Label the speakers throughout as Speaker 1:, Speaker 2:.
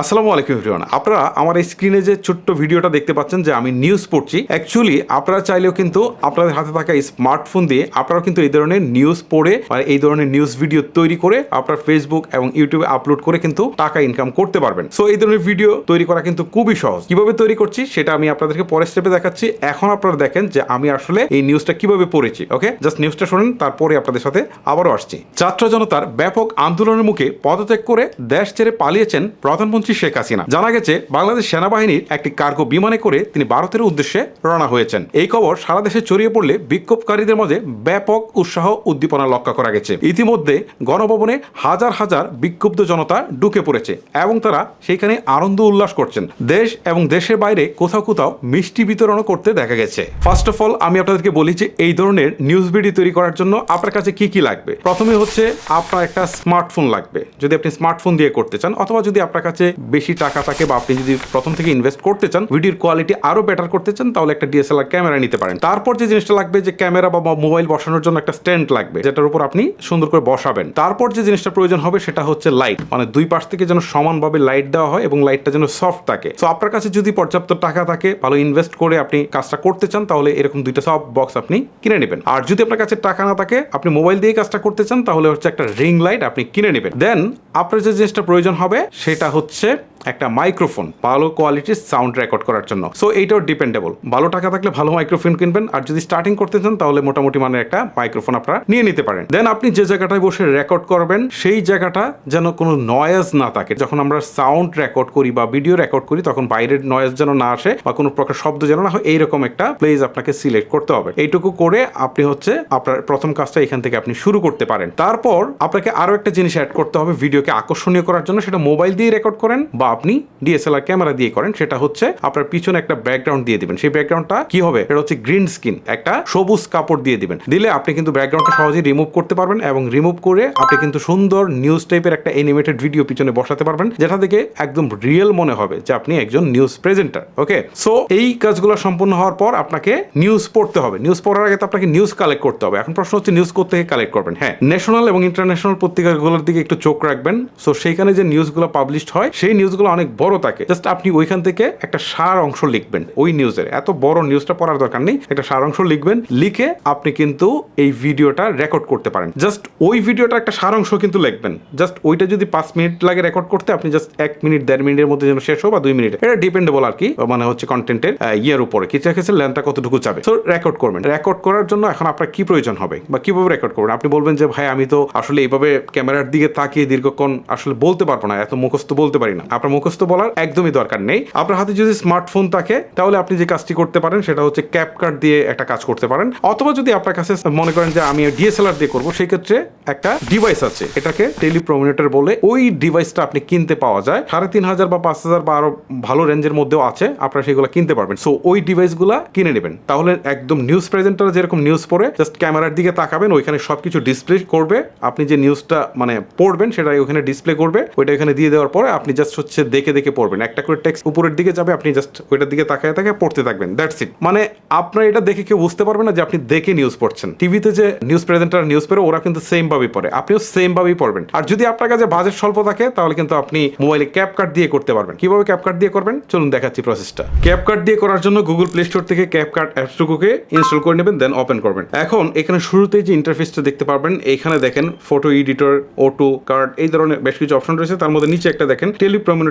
Speaker 1: আসসালামু আলাইকুম এভরিওয়ান আপনারা আমার এই স্ক্রিনে যে ছোট্ট ভিডিওটা দেখতে পাচ্ছেন যে আমি নিউজ পড়ছি অ্যাকচুয়ালি আপনারা চাইলেও কিন্তু আপনাদের হাতে থাকা স্মার্টফোন দিয়ে আপনারাও কিন্তু এই ধরনের নিউজ পড়ে বা এই ধরনের নিউজ ভিডিও তৈরি করে আপনার ফেসবুক এবং ইউটিউবে আপলোড করে কিন্তু টাকা ইনকাম করতে পারবেন। সো এই ধরনের ভিডিও তৈরি করা কিন্তু খুবই সহজ। কীভাবে তৈরি করছি সেটা আমি আপনাদেরকে পরের স্টেপে দেখাচ্ছি। এখন আপনারা দেখেন যে আমি আসলে এই নিউজটা কীভাবে পড়েছি ওকে জাস্ট নিউজটা শুনেন, তারপরে আপনাদের সাথে আবারও আসছি। ছাত্র জনতার ব্যাপক আন্দোলনের মুখে পদত্যাগ করে দেশ ছেড়ে পালিয়েছেন প্রধানমন্ত্রী শেখ হাসিনা। জানা গেছে, বাংলাদেশ সেনাবাহিনীর একটি কার্গো বিমানে করে তিনি ভারতের উদ্দেশ্যে রওনা হয়েছেন। এই খবর সারা দেশে ছড়িয়ে পড়লে বিক্ষোভকারীদের মধ্যে ব্যাপক উৎসাহ উদ্দীপনা লক্ষ্য করা গেছে। ইতিমধ্যে গণভবনে হাজার হাজার বিক্ষুব্ধ জনতা ঢুকে পড়েছে এবং তারা সেখানে আনন্দ উল্লাস করছেন। দেশ এবং দেশের বাইরে কোথাও কোথাও মিষ্টি বিতরণও করতে দেখা গেছে। ফার্স্ট অফ অল আমি আপনাদেরকে বলি যে এই ধরনের নিউজ ভিডিও তৈরি করার জন্য আপনার কাছে কি কি লাগবে? প্রথমে হচ্ছে, আপনার একটা স্মার্টফোন লাগবে। যদি আপনি স্মার্টফোন দিয়ে করতে চান অথবা যদি আপনার কাছে বেশি টাকা থাকে বা আপনি যদি প্রথম থেকে ইনভেস্ট করতে চান ভিডিওর কোয়ালিটি আরও বেটার করতে চান, তাহলে একটা ডিএসএলআর ক্যামেরা নিতে পারেন। তারপর যে জিনিসটা লাগবে যে ক্যামেরা বা মোবাইল বসানোর জন্য একটা স্ট্যান্ড লাগবে, যেটার উপর আপনি সুন্দর করে বসাবেন। তারপর যে জিনিসটা প্রয়োজন হবে সেটা হচ্ছে লাইট মানে দুই পাশ থেকে যেন সমানভাবে লাইট দেওয়া হয় এবং লাইটটা যেন সফট থাকে। তো আপনার কাছে যদি পর্যাপ্ত টাকা থাকে, ভালো ইনভেস্ট করে আপনি কাজটা করতে চান, তাহলে এরকম দুইটা সব বক্স আপনি কিনে নেবেন। আর যদি আপনার কাছে টাকা না থাকে, আপনি মোবাইল দিয়ে কাজটা করতে চান, তাহলে হচ্ছে একটা রিং লাইট আপনি কিনে নেবেন। দেন আপনার যে জিনিসটা প্রয়োজন হবে, সেটা হচ্ছে ise একটা মাইক্রোফোন ভালো কোয়ালিটির সাউন্ড রেকর্ড করার জন্য। সো এইটাও ডিপেন্ডেবল ভালো টাকা থাকলে ভালো মাইক্রোফোন কিনবেন, আর যদি স্টার্টিং করতে চান, তাহলে মোটামুটি মানে একটা মাইক্রোফোন আপনারা নিয়ে নিতে পারেন। দেন আপনি যে জায়গাটায় বসে রেকর্ড করবেন, সেই জায়গাটা যেন কোনো নয়েজ না থাকে। যখন আমরা সাউন্ড রেকর্ড করি বা ভিডিও রেকর্ড করি, তখন বাইরের নয়েজ যেন না আসে বা কোনো প্রকার শব্দ যেন না হয়, এইরকম একটা প্লেস আপনাকে সিলেক্ট করতে হবে। এইটুকু করে আপনি হচ্ছে আপনার প্রথম কাজটা এখান থেকে আপনি শুরু করতে পারেন। তারপর আপনাকে আরও একটা জিনিস অ্যাড করতে হবে ভিডিওকে আকর্ষণীয় করার জন্য। সেটা মোবাইল দিয়ে রেকর্ড করেন বা আপনি ডিএসএলআর ক্যামেরা দিয়ে করেন, সেটা হচ্ছে আপনার পিছনে একটা ব্যাকগ্রাউন্ড দিয়ে দিবেন। সেই ব্যাকগ্রাউন্ডটা কি হবে? এটা হচ্ছে গ্রিন স্কিন একটা সবুজ কাপড় দিয়ে দিবেন। দিলে আপনি কিন্তু ব্যাকগ্রাউন্ডটা সহজেই রিমুভ করতে পারবেন এবং রিমুভ করে আপনি কিন্তু সুন্দর নিউজ টাইপের একটা এনিমেটেড ভিডিও পিছনে বসাতে পারবেন, যেটা থেকে একদম রিয়েল মনে হবে যে আপনি একজন নিউজ প্রেজেন্টার ওকে সো এই কাজগুলো সম্পূর্ণ হওয়ার পর আপনাকে নিউজ পড়তে হবে। নিউজ পড়ার আগে তো আপনাকে নিউজ কালেক্ট করতে হবে। এখন প্রশ্ন হচ্ছে নিউজ থেকে কালেক্ট করবেন? হ্যাঁ ন্যাশনাল এবং ইন্টারন্যাশনাল পত্রিকাগুলোর দিকে একটু চোখ রাখবেন। সো সেইখানে যে নিউজগুলো পাবলিশড হয়, সেই নিউজগুলো অনেক বড় থাকে। জাস্ট আপনি ওইখান থেকে একটা সার অংশ লিখবেন ওই নিউজের। এত বড় নিউজটা পড়ার দরকার নেই। একটা সার অংশ লিখবেন, লিখে আপনি কিন্তু এই ভিডিওটা রেকর্ড করতে পারেন। জাস্ট ওই ভিডিওটা একটা সার অংশ কিন্তু লিখবেন। জাস্ট ওইটা যদি পাঁচ মিনিট লাগে রেকর্ড করতে, আপনি জাস্ট এক মিনিট, দেড় মিনিটের মধ্যে যেন শেষ হোক বা দুই মিনিট। এটা ডিপেন্ডেবল আর কি মানে হচ্ছে কন্টেন্টের ইয়ের উপরে। কিছু ক্ষেত্রে লেন্থটা কতটুকু যাবে সো রেকর্ড করবেন। রেকর্ড করার জন্য এখন আপনার কি প্রয়োজন হবে? বা কীভাবে রেকর্ড করবেন? আপনি বলবেন যে, ভাই, আমি তো আসলে এইভাবে ক্যামেরার দিকে তাকিয়ে দীর্ঘক্ষণ আসলে বলতে পারব না, এত মুখস্থ বলতে পারি না। আপনার মুখস্থ বলার একদমই দরকার নেই। আপনার হাতে যদি স্মার্টফোন থাকে, তাহলে আপনি যে কাজটি করতে পারেন, সেটা হচ্ছে ক্যাপকার্ড দিয়ে একটা কাজ করতে পারেন। অথবা যদি আপনার কাছে মনে করেন যে আমি ডিএসএলআর দিয়ে করব সেই ক্ষেত্রে একটা ডিভাইস আছে। এটাকে টেলিপ্রমিনেটর বলে ওই ডিভাইসটা আপনি কিনতে পাওয়া যায়। সাড়ে তিন হাজার বা পাঁচ হাজার বা আরও ভালো রেঞ্জের মধ্যেও আছে। আপনারা সেগুলো কিনতে পারবেন। সো ওই ডিভাইসগুলো কিনে নেবেন। তাহলে একদম নিউজ প্রেজেন্টার যেরকম নিউজ পড়ে জাস্ট ক্যামেরার দিকে তাকাবেন, ওইখানে সবকিছু ডিসপ্লে করবে। আপনি যে নিউজটা মানে পড়বেন, সেটা ওখানে ডিসপ্লে করবে। ওইটা এখানে দিয়ে দেওয়ার পরে আপনি জাস্ট হচ্ছে দেখে দেখে পড়বেন। একটা করে টেক্সট উপরের দিকে যাবে, আপনি জাস্ট ওইটার দিকে তাকায় তাকায় পড়তে থাকবেন। দ্যাটস ইট মানে আপনার এটা দেখে কেউ বুঝতে পারবে না যে আপনি দেখে নিউজ পড়ছেন। টিভিতে যে নিউজ প্রেজেন্টার নিউজ পড়ে ওরা কিন্তু সেম ভাবেই পড়ে। আপনিও সেম ভাবেই পড়বেন। আর যদি আপনার কাছে বাজেট স্বল্প থাকে, তাহলে কিন্তু আপনি মোবাইলে ক্যাপ কার্ড দিয়ে করতে পারবেন। কীভাবে ক্যাপ কার্ড দিয়ে করবেন? চলুন দেখাচ্ছি প্রসেসটা ক্যাপ কার্ড দিয়ে করার জন্য গুগল প্লে স্টোর থেকে ক্যাপ কার্ড অ্যাপসটুকুকে ইনস্টল করে নেবেন দেন ওপেন করবেন। এখন এখানে শুরুতেই যে ইন্টারফেসটা দেখতে পারবেন, এখানে দেখেন ফটো এডিটর ওটু কার্ড এই ধরনের বেশ কিছু অপশন রয়েছে। তার মধ্যে নিচে একটা দেখেন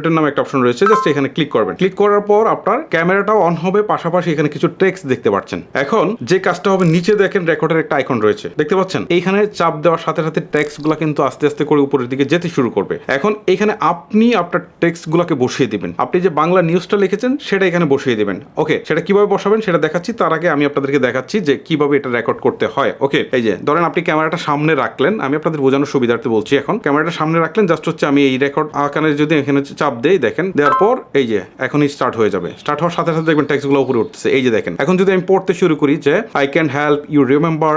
Speaker 1: টেলিপ্রমিনেটর নামে একটা অপশন রয়েছে জাস্ট এখানে ক্লিক করবেন। ক্লিক করার পর আপনার ক্যামেরাটাও অন হবে, পাশাপাশি এখানে কিছু টেক্সট দেখতে পাচ্ছেন। এখন যে কাজটা হবে, নিচে দেখেন রেকর্ডের একটা আইকন রয়েছে। দেখতে পাচ্ছেন? এইখানে চাপ দেওয়ার সাথে সাথে টেক্সটগুলা কিন্তু আস্তে আস্তে করে উপরের দিকে যেতে শুরু করবে। এখন এখানে আপনি আপনার টেক্সট গুলাকে বসিয়ে দিবেন। আপনি যে বাংলা নিউজটা লিখেছেন, সেটা এখানে বসিয়ে দিবেন। ওকে সেটা কীভাবে বসাবেন, সেটা দেখাচ্ছি। তার আগে আমি আপনাদেরকে দেখাচ্ছি যে কীভাবে এটা রেকর্ড করতে হয়। ওকে এই যে, ধরেন আপনি ক্যামেরাটা সামনে রাখলেন, আমি আপনাদের বোঝানোর সুবিধার্থে বলছি এখন। ক্যামেরাটা সামনে রাখলেন জাস্ট হচ্ছে আমি এই রেকর্ড আকারে যদি এখানে চাপ দেই, দেখেন। দেওয়ার পর এই যে, এখনই স্টার্ট হয়ে যাবে। স্টার্ট হওয়ার সাথে সাথে দেখবেন টেক্সটগুলো উপরে উঠতেছে। এই যে দেখেন, এখন যদি আমি পড়তে শুরু করি যে I can help you remember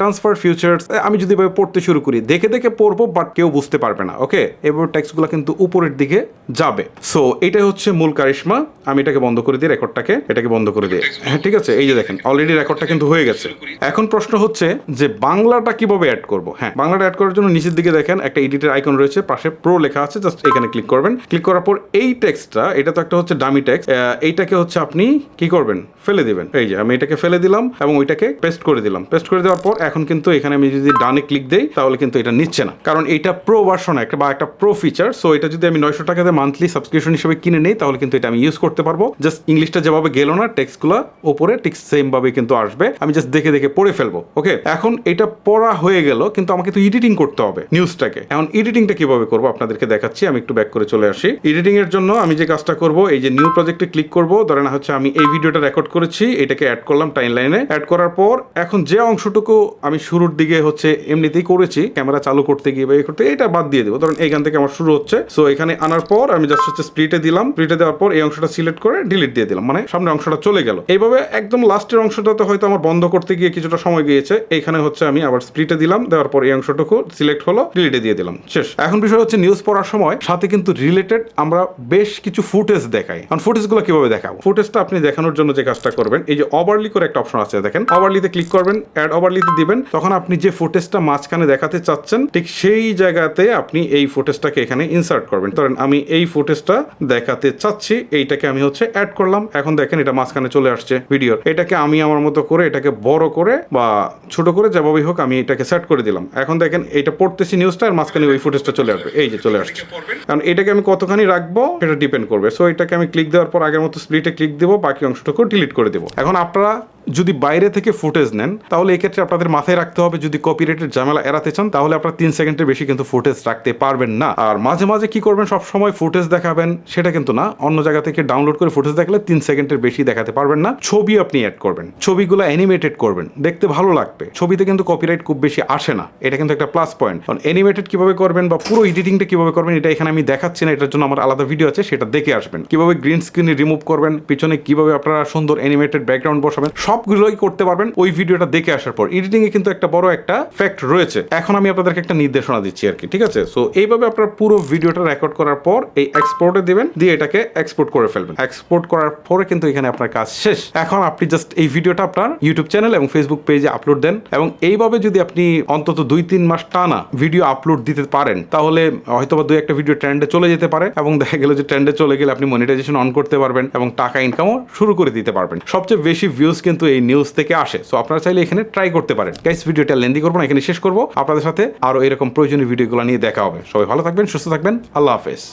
Speaker 1: transfer futures আমি যদি এভাবে পড়তে শুরু করি, দেখে দেখে পড়ব বাট কেউ বুঝতে পারবে না ওকে এবার টেক্সটগুলো কিন্তু উপরের দিকে যাবে। সো এটাই হচ্ছে মূল কারিশমা। আমি এটাকে বন্ধ করে দিই রেকর্ডটাকে এটাকে বন্ধ করে দিই। হ্যাঁ ঠিক আছে? এই যে দেখেন অলরেডি রেকর্ডটা কিন্তু হয়ে গেছে। এখন প্রশ্ন হচ্ছে যে, বাংলাটা কীভাবে অ্যাড করব? হ্যাঁ বাংলাটা অ্যাড করার জন্য নিচের দিকে দেখেন, একটা এডিটের আইকন রয়েছে, পাশে প্রো লেখা আছে জাস্ট এখানে ক্লিক করবেন। ক্লিক করার পর এই টেক্সটটা এটা তো একটা হচ্ছে ডামি টেক্সট এইটাকে হচ্ছে আপনি কি করবেন? ফেলে দিবেন। এই যে, আমি এটাকে ফেলে দিলাম এবং ওইটাকে পেস্ট করে দিলাম। পেস্ট করে দেওয়ার পর এখন কিন্তু এখানে আমি যদি ডানে ক্লিক দেই, তাহলে কিন্তু এটা নিচ্ছে না। কারণ এটা প্রো ভার্সন একটা বা একটা প্রো ফিচার সো এটা যদি আমি নয়শো টাকাতে মান্থলি সাবস্ক্রিপশন হিসেবে কিনে নেই, তাহলে কিন্তু এটা আমি ইউজ করতে পারব। জাস্ট ইংলিশটা যেভাবে গেল না টেক্সটগুলো ওপরে ঠিক সেম ভাবে কিন্তু আসবে। আমি জাস্ট দেখে দেখে পড়ে ফেলব ওকে এখন এটা পড়া হয়ে গেল, কিন্তু আমাকে তো এডিটিং করতে হবে নিউজটাকে এখন এডিটিংটা কীভাবে করব আপনাদেরকে দেখাচ্ছি, আমি একটু ব্যাক করে চলে আসি। এডিটিং এর জন্য আমি যে কাজটা করব, এই যে নিউ প্রজেক্টে ক্লিক করব, ধরেন হচ্ছে আমি এই ভিডিওটা রেকর্ড করেছি, এটাকে অ্যাড করলাম টাইম লাইনে অ্যাড করার পর, এখন যে অংশটুকু আমি শুরুর দিকে হচ্ছে এমনিতেই করেছি ক্যামেরা চালু করতে গিয়ে বা এই করতে এটা বাদ দিয়ে দেবো। ধরেন এইখান থেকে আমার শুরু হচ্ছে। সো এখানে আনার পর আমি জাস্ট হচ্ছে স্প্লিটে দিলাম। স্প্লিটে দেওয়ার পর এই অংশটা সিলেক্ট করে ডিলিট দিয়ে দিলাম। মানে সামনের অংশটা চলে গেল। এইভাবে একদম লাস্টের অংশটাতে হয়তো আমার বন্ধ করতে গিয়ে কিছুটা সময় গিয়েছে। এখানে হচ্ছে আমি আবার স্প্লিটে দিলাম। দেওয়ার পর এই অংশটুকু সিলেক্ট হলো ডিলিটে দিয়ে দিলাম। শেষ। এখন বিষয় হচ্ছে নিউজ পড়ার সময়, সাথে কিন্তু রিলেটেড আমরা বেশ কিছু ফুটেজ দেখাই। কারণ ফুটেজগুলো কীভাবে দেখাবো? ফুটেজটা আপনি দেখানোর জন্য যে কাজটা করবেন এই যে ওভারলি করে একটা অপশন আছে দেখেন। ওভারলিতে ক্লিক করবেন অ্যাড ওভারলিতে দিবেন। তখন আপনি যে ফুটেজটা মাঝখানে দেখাতে চাচ্ছেন ঠিক সেই জায়গাতে আপনি এই ফুটেজটাকে এখানে ইনসার্ট করবেন। ধরেন আমি এই ফুটেজটা দেখাতে চাচ্ছি এইটাকে আমি হচ্ছে অ্যাড করলাম। এখন দেখেন এটা মাঝখানে চলে আসছে ভিডিওর এটাকে আমি আমার মতো করে এটাকে বড় করে বা ছোট করে যেভাবেই হোক আমি এটাকে সেট করে দিলাম। এখন দেখেন এটা পড়তেছি নিউজটা আর মাঝখানে ওই ফুটেজটা চলে আসবে। এই যে চলে আসছে। কারণ এটাকে আমি কতখানি রাখব, সেটা ডিপেন্ড করবে। সো এটাকে আমি ক্লিক দেওয়ার পর আগের মতো স্প্লিটে ক্লিক দেবো, বাকি অংশটুকু ডিলিট করে দেবো। এখন আপনারা যদি বাইরে থেকে ফুটেজ নেন, তাহলে এক্ষেত্রে আপনাদের মাথায় রাখতে হবে, যদি কপিরাইটের ঝামেলা এড়াতে চান, তাহলে আপনারা তিন সেকেন্ডের বেশি কিন্তু ফুটেজ রাখতে পারবেন না। আর মাঝে মাঝে কি করবেন সব সময় ফুটেজ দেখাবেন, সেটা কিন্তু না, অন্য জায়গা থেকে ডাউনলোড করে ফুটেজ দেখলে তিন সেকেন্ডের বেশি দেখাতে পারবেন না। ছবি আপনি অ্যাড করবেন, ছবিগুলো অ্যানিমেটেড করবেন, দেখতে ভালো লাগবে। ছবিতে কিন্তু কপিরাইট খুব বেশি আসে না, এটা কিন্তু একটা প্লাস পয়েন্ট কারণ অ্যানিমেটেড কীভাবে করবেন বা পুরো এডিটিংটা কীভাবে করবেন, এটা এখানে আমি দেখাচ্ছি না, এটার জন্য আমার আলাদা ভিডিও আছে, সেটা দেখে আসবেন। কীভাবে গ্রিন স্ক্রিনে রিমুভ করবেন, পিছনে কীভাবে আপনারা সুন্দর অ্যানিমেটেড ব্যাকগ্রাউন্ড বসাবেন সবগুলোই করতে পারবেন ওই ভিডিওটা দেখে আসার পর। এডিটিং এ কিন্তু একটা বড় একটা ফ্যাক্ট রয়েছে। এখন আমি আপনাদেরকে একটা নির্দেশনা দিচ্ছি আর কি, ঠিক আছে? সো এইভাবে আপনার পুরো ভিডিওটা রেকর্ড করার পর এই এক্সপোর্টে দিবেন, দিয়ে এটাকে এক্সপোর্ট করে ফেলবেন। এক্সপোর্ট করার পরে কিন্তু এখানে আপনার কাজ শেষ। এখন আপনি জাস্ট এই ভিডিওটা আপনার ইউটিউব চ্যানেল এবং ফেসবুক পেজে আপলোড দেন এবং এইভাবে যদি আপনি অন্তত দুই তিন মাস টানা ভিডিও আপলোড দিতে পারেন, তাহলে হয়তো বা দুই একটা ভিডিও ট্রেন্ডে চলে যেতে পারে এবং দেখা গেল যে ট্রেন্ডে চলে গেলে আপনি মনিটাইজেশন অন করতে পারবেন এবং টাকা ইনকামও শুরু করে দিতে পারবেন। সবচেয়ে বেশি ভিউজ কিন্তু এই নিউজ থেকে আসে। সো আপনারা চাইলে এখানে ট্রাই করতে পারেন। গাইস ভিডিওটা লেন্দি করব না, এখানে শেষ করব। আপনাদের সাথে আরও এরকম প্রয়োজনীয় ভিডিওগুলো নিয়ে দেখা হবে। সবাই ভালো থাকবেন, সুস্থ থাকবেন। আল্লাহ হাফেজ।